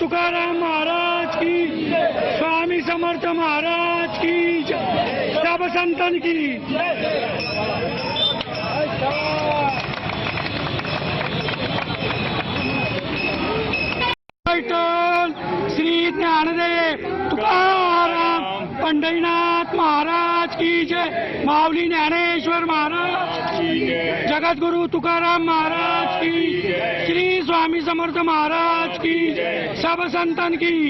तुकाराम महाराज की स्वामी समर्थ महाराज की सब संतन की विठ्ठल श्री ज्ञानदेव तुकाराम पंढरीनाथ महाराज की जय. माऊली ज्ञानेश्वर महाराज की जय. जगद्गुरु तुकाराम महाराज की श्री स्वामी समर्थ महाराज की सब संतन की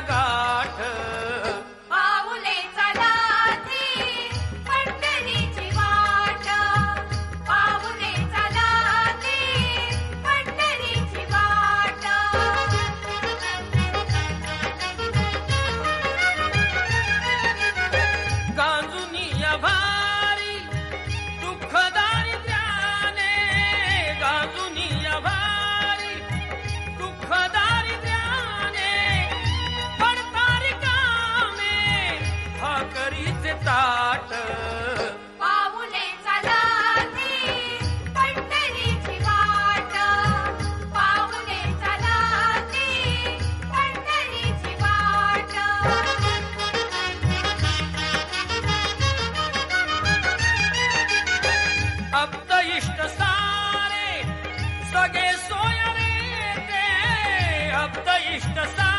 तोडून Krishna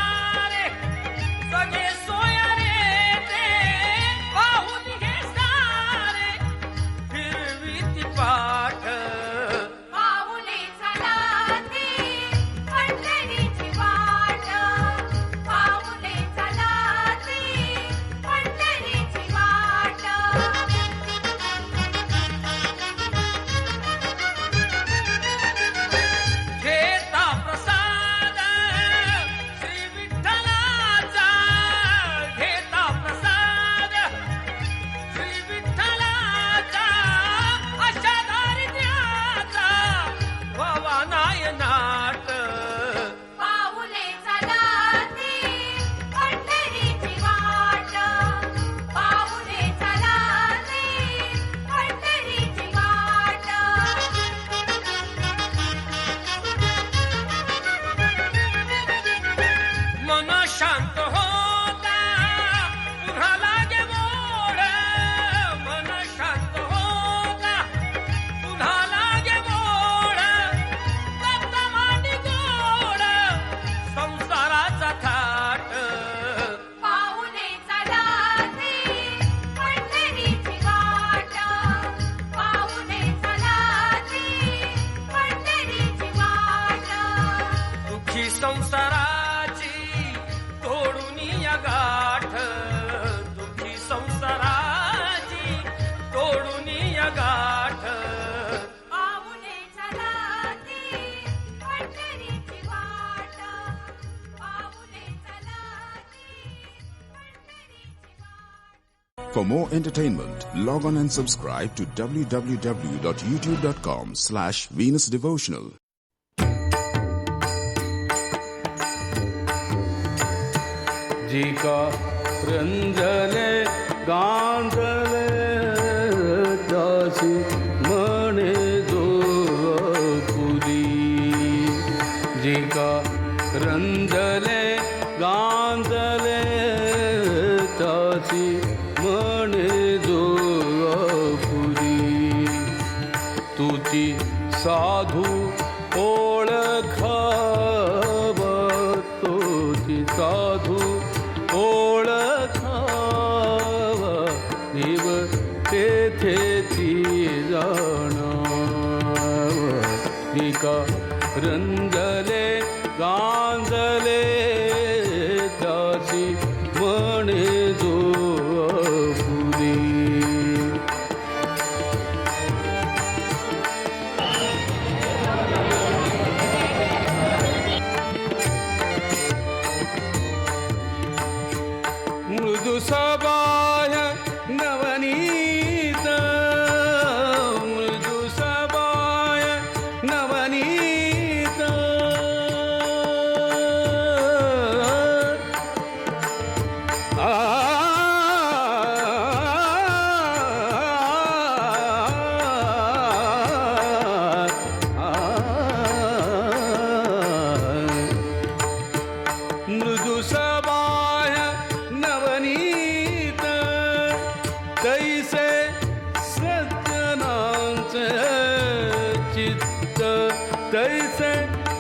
संसाराची तोडून या गाठ दुःखी संसाराची तोडून या गाठ पाऊले चलाती पंढरीची वाट पाऊले चलाती पंढरीची वाट For more entertainment, log on and subscribe to www.youtube.com slash Venus Devotional. जिका रंजले गांजले दासी म्हणे जो पुरी जिका रंजले गांजले दासी म्हणे जो पुरी तुझी साधू गांजले त्याची म्हणे जो फुले मृदु सबाय तैसे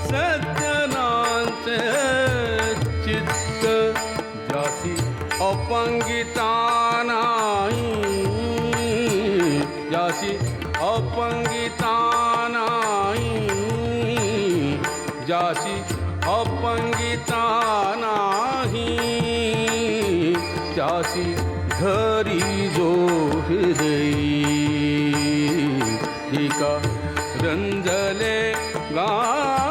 सज्जनांचे चित्त जासी अपंगिता नाही। जासी अपंगिता नाही। जासी अपंगिता नाही। धरी जो हृदय एका रंजले गाजले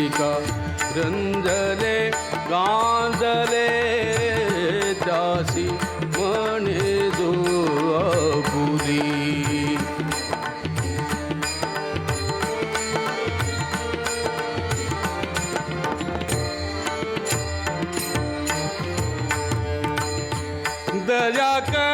एका रंजले गांजले त्यासी म्हणे जो आपुली दया कर